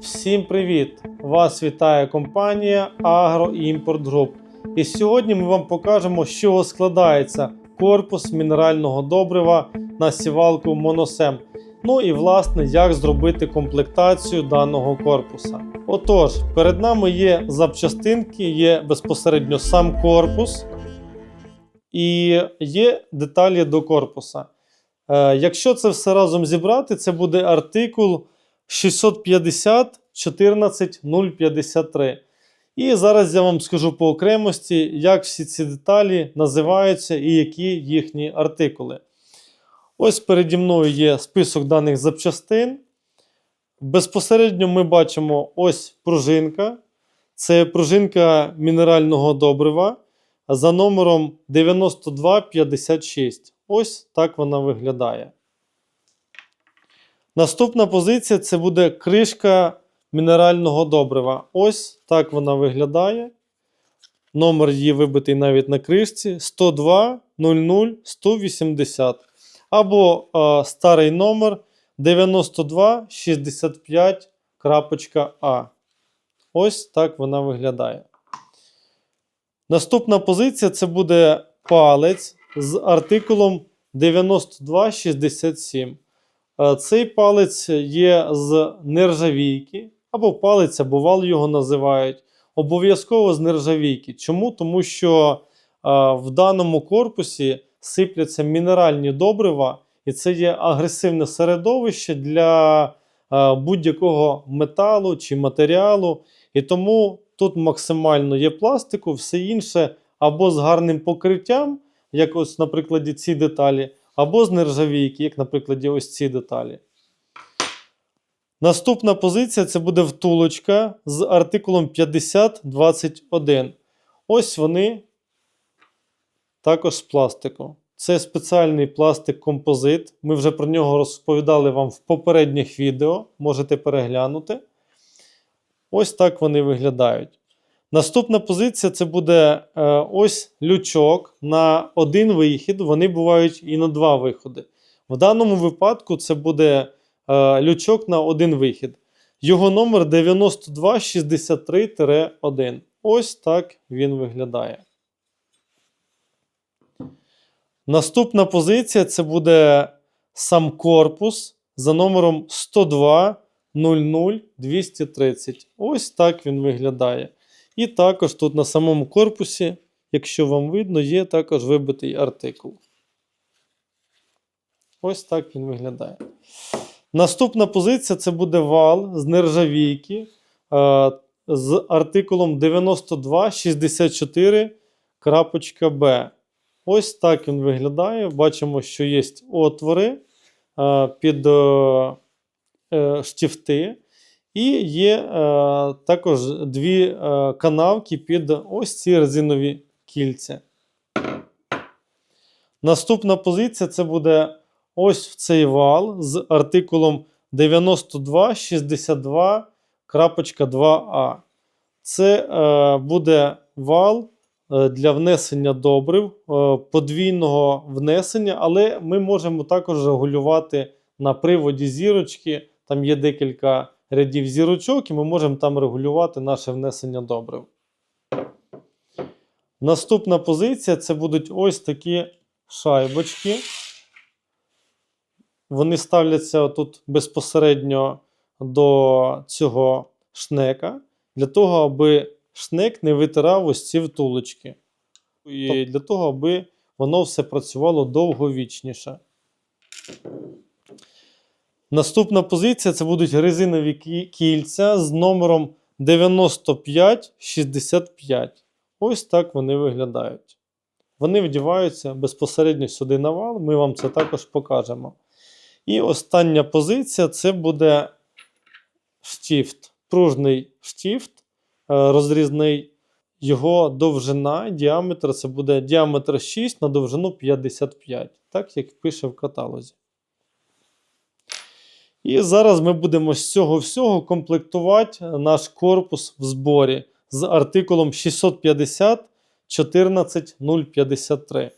Всім привіт! Вас вітає компанія Агроімпорт Груп. І сьогодні ми вам покажемо, з чого складається корпус мінерального добрива на сівалку Моносем. Ну і власне, як зробити комплектацію даного корпуса. Отож, перед нами є запчастинки, є безпосередньо сам корпус і є деталі до корпуса. Е, Якщо це все разом зібрати, це буде артикул 650 14 053. І зараз я вам скажу по окремості, як всі ці деталі називаються і які їхні артикули. Ось переді мною є список даних запчастин. Безпосередньо ми бачимо ось пружинка. Це пружинка мінерального добрива за номером 9256. Ось так вона виглядає. Наступна позиція це буде кришка мінерального добрива. Ось так вона виглядає. Номер її вибитий навіть на кришці 102 00 180. Або е, старий номер 92 65.А. Ось так вона виглядає. Наступна позиція це буде палець з артикулом 9267. Е, Цей палець є з нержавійки, або палець, або вал його називають. Обов'язково з нержавійки. Чому? Тому що е, в даному корпусі сипляться мінеральні добрива, і це є агресивне середовище для е, будь-якого металу чи матеріалу. І тому тут максимально є пластику, все інше або з гарним покриттям, як ось, на прикладі ці деталі, або з нержавійки, як на прикладі ось ці деталі. Наступна позиція це буде втулочка з артикулом 5021. Ось вони також з пластику. Це спеціальний пластик композит. Ми вже про нього розповідали вам в попередніх відео. Можете переглянути. Ось так вони виглядають. Наступна позиція це буде е, ось лючок на один вихід. Вони бувають і на два виходи. В даному випадку це буде е, лючок на один вихід. Його номер 9263-1. Ось так він виглядає. Наступна позиція це буде сам корпус за номером 102 00 230. Ось так він виглядає. І також тут на самому корпусі, якщо вам видно, є також вибитий артикул. Ось так він виглядає. Наступна позиція це буде вал з нержавійки з артикулом 9264.Б. Ось так він виглядає. Бачимо, що є отвори під е, штифти. І є е, також дві е, канавки під ось ці резинові кільця. Наступна позиція це буде ось в цей вал з артикулом 9262.2а. Це е, буде вал е, для внесення добрив е, подвійного внесення, але ми можемо також регулювати на приводі зірочки. Там є декілька рядів зірочок, і ми можемо там регулювати наше внесення добрив. Наступна позиція це будуть ось такі шайбочки. Вони ставляться тут безпосередньо до цього шнека, для того, аби шнек не витирав ось ці втулочки. І для того, аби воно все працювало довговічніше. Наступна позиція це будуть резинові кільця з номером 9565. Ось так вони виглядають. Вони вдіваються безпосередньо сюди на вал, ми вам це також покажемо. І остання позиція це буде штіфт, пружний штіфт, е, розрізний. Його довжина, діаметр це буде діаметр 6 на довжину 55, так як пише в каталозі. І зараз ми будемо з цього всього комплектувати наш корпус в зборі з артикулом 650 14 053.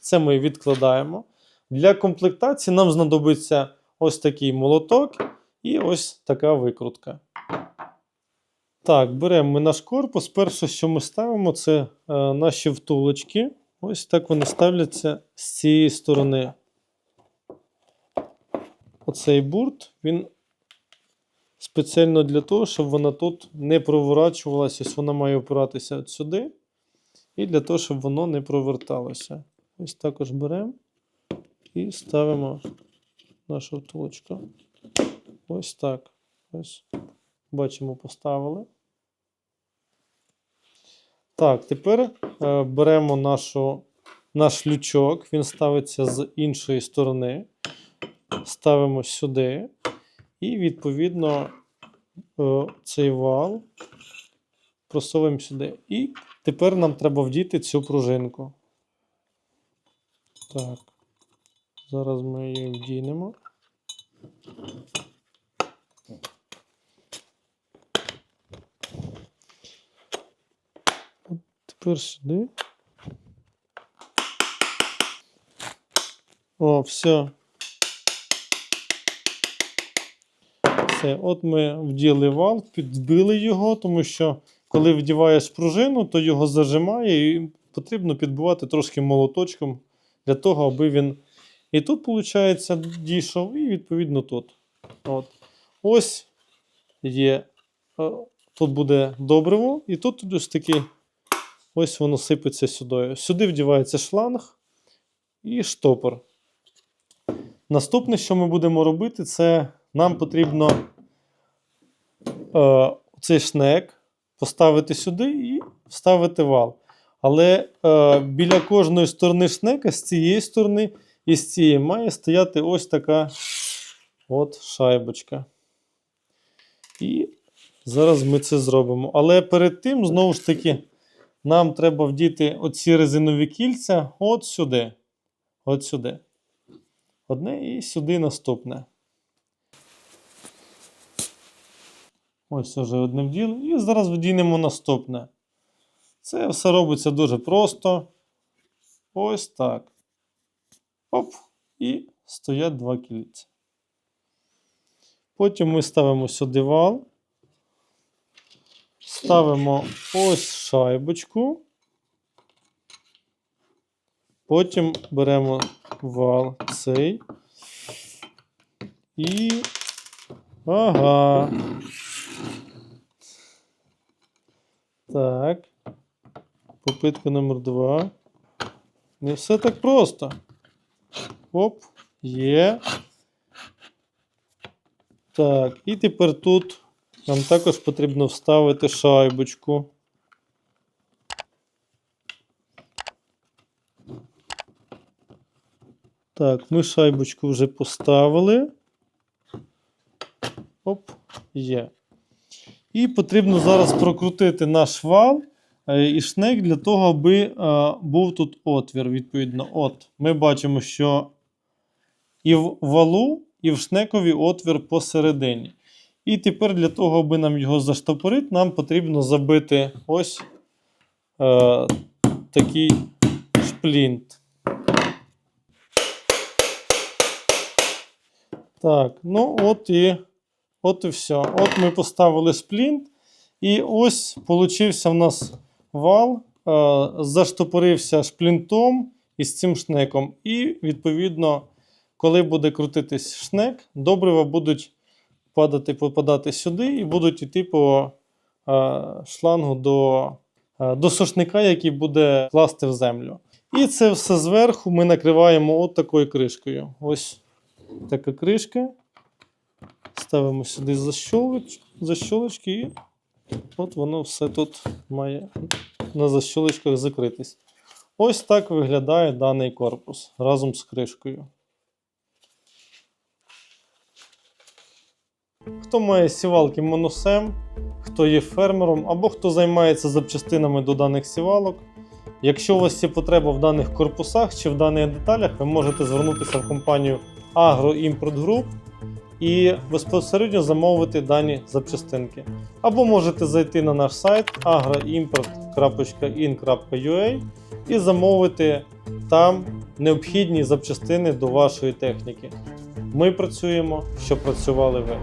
Це ми відкладаємо. Для комплектації нам знадобиться ось такий молоток і ось така викрутка. Так, беремо ми наш корпус. Перше, що ми ставимо, це е, наші втулочки. Ось так вони ставляться з цієї сторони. Оцей бурт, він спеціально для того, щоб вона тут не проворачувалася. Ось вона має опиратися от сюди. І для того, щоб воно не проверталося. Ось також беремо і ставимо нашу втулочку. Ось так. Ось. Бачимо, поставили. Так, тепер е, беремо нашу, наш лючок, він ставиться з іншої сторони. Ставимо сюди. І, відповідно, е, цей вал просовуємо сюди. І тепер нам треба вдіти цю пружинку. Так. Зараз ми її вдінемо. От Тепер сюди. О, все. Все, от ми вділи вал, підбили його, тому що коли вдіваєш пружину, то його зажимає і потрібно підбивати трошки молоточком для того, аби він і тут, виходить, дійшов, і відповідно тут. От. Ось є. е, Тут буде добриво, і тут ось такий, ось воно сипеться сюди. Сюди вдівається шланг і штопор. Наступне, що ми будемо робити, це нам потрібно е, цей шнек поставити сюди і вставити вал. Але е, біля кожної сторони шнека з цієї сторони і з цієї має стояти ось така от шайбочка. І зараз ми це зробимо. Але перед тим, знову ж таки, нам треба вдіти оці резинові кільця от сюди. От сюди. Одне і сюди наступне. Ось вже одне вділи. І зараз вдінемо наступне. Це все робиться дуже просто. Ось так. Оп, і стоять два кільця. Потім ми ставимо сюди вал. Ставимо ось шайбочку. Потім беремо вал цей. І. Ага. Так. Попитка номер два. Не все так просто. Оп, є. Так, і тепер тут нам також потрібно вставити шайбочку. Так, ми шайбочку вже поставили. Оп, є. І потрібно зараз прокрутити наш вал е, і шнек для того, аби е, був тут отвір. Відповідно, от ми бачимо, що і в валу, і в шнекові отвір посередині. І тепер для того, аби нам його заштопорити, нам потрібно забити ось е, такий шплінт. Так, ну от і, от і все. От ми поставили сплінт. І ось получився в нас вал, е, заштопорився шплінтом із цим шнеком. І, відповідно, коли буде крутитись шнек, добрива будуть падати, попадати сюди і будуть йти по е, шлангу до, е, до сушника, який буде класти в землю. І це все зверху ми накриваємо от такою кришкою. Ось така кришка. Ставимо сюди защолоч, защолочки і от воно все тут має на защолочках закритись. Ось так виглядає даний корпус разом з кришкою. Хто має сівалки моносем, хто є фермером або хто займається запчастинами до даних сівалок. Якщо у вас є потреба в даних корпусах чи в даних деталях, ви можете звернутися в компанію Agro Import Group і безпосередньо замовити дані запчастинки. Або можете зайти на наш сайт agroimport.in.ua і замовити там необхідні запчастини до вашої техніки. Ми працюємо, щоб працювали ви.